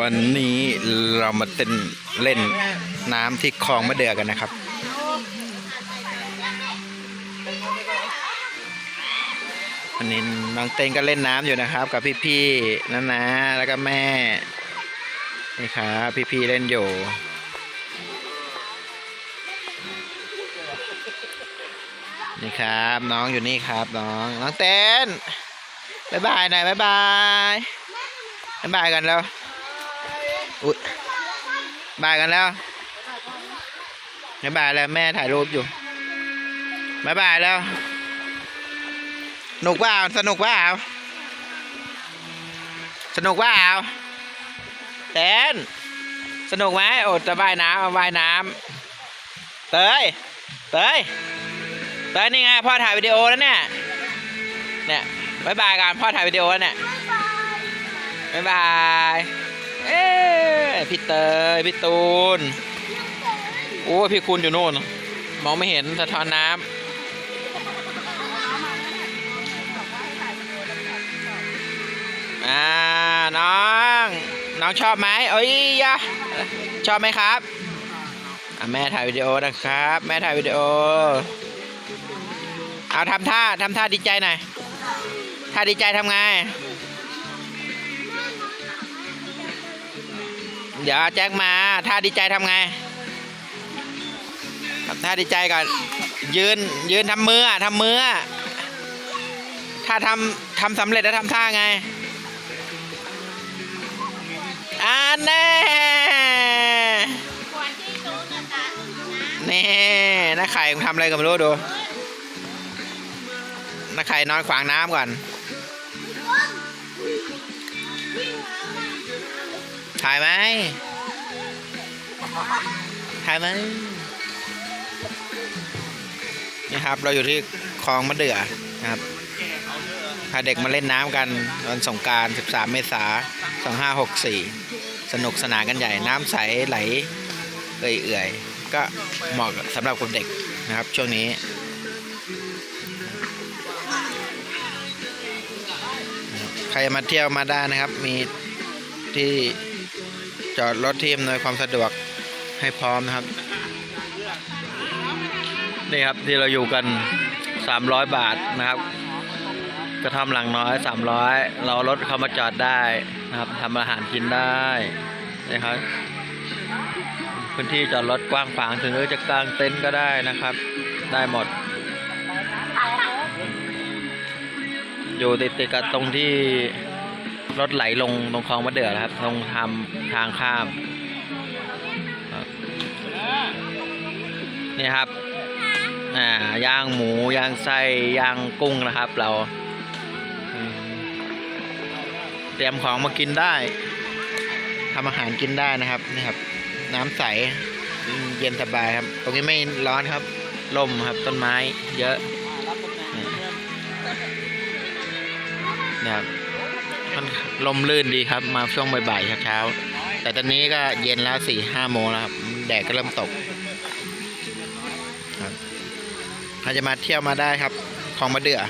วันนี้เรามาเต้นเล่นน้ำที่คลองมะเดื่อกันนะครับ วันนี้น้องเต้นก็เล่นน้ำอยู่นะครับ กับพี่ๆนะนะแล้วก็แม่ นี่ครับพี่ๆเล่นอยู่นี่ครับ น้องอยู่นี่ครับ น้อง น้องเต้น บายบายหน่อยบายบายบายบายกันแล้วอุ๊ยบายกันแล้วบายบายแล้วแม่ถ่ายรูปอยู่บายบายแล้วสนุกเปล่าสนุกเปล่าสนุกเปล่าเต้นสนุกไหมโอ้จะว่ายน้ำว่ายน้ำเตยเตยเตอนนี้ไงพ่อถ่ายวิดีโอแล้วเนี่ยเนี่ย บายบายกันพ่อถ่ายวิดีโอวเนี่ยบายบาย เอ้ยพี่เตยพี่ตูน โอ้พี่คุณอยู่โน่น มองไม่เห็นสะท้อนน้ำอ่าน้อง น้องชอบไหมเอ้ยยะชอบไหมครับอะแม่ถ่ายวิดีโอนะครับ แม่ถ่ายวิดีโอ เอาทำท่าทำท่าดีใจหน่อย ท่าดีใจทำไง เดี๋ยวแจ็คมาท่าดีใจทำไงทำท่าดีใจก่อน ยืน ยืนทำมืออะทำมืออะถ้าทำทำสำเร็จแล้วทำท่าไงอ่าแน่นี่น้าไข่ทำอะไรก็ไม่รู้ดูน้าไข่นอนขวางน้ำก่อน ถ่ายไหมถ่ายไหมนี่ครับ เราอยู่ที่คลองมะเดื่อนะครับพาเด็กมาเล่นน้ำกันวันสงการ 13 เมษายน 2564 สนุกสนานกันใหญ่ น้ำใสไหลเอื่อยๆ ก็เหมาะสำหรับคนเด็กนะครับ ช่วงนี้ใครมาเที่ยวมาได้นะครับ มีที่ จอดรถที่อำนวยความสะดวกให้พร้อมนะครับ นี่ครับที่เราอยู่กัน 300 บาทนะครับกระท่อมหลังน้อย 300 เรารถเข้ามาจอดได้นะครับทำอาหารกินได้นะครับพื้นที่จอดรถกว้างขวางถึงจะกางเต็นท์ก็ได้นะครับ ได้หมด อยู่ติดติดกับตรงที่ รถไหลลงตรงคลองมะเดื่อนะครับ ตรงทำทางข้ามนี่ครับอ่าย่างหมูย่างไส้ย่างกุ้งนะครับ เรา เตรียมของมากินได้ทำอาหารกินได้นะครับนี่ครับ น้ำใสเย็นสบายครับ ตรงนี้ไม่ร้อนครับลมครับต้นไม้เยอะนะครับ มันลมลื่นดีครับ มาช่วงบ่ายๆเช้าๆแต่ตอนนี้ก็เย็นแล้วสี่ห้าโมงแล้วครับแดดก็เริ่มตกครับใครจะมาเที่ยวมาได้ครับคลองมะเดื่อ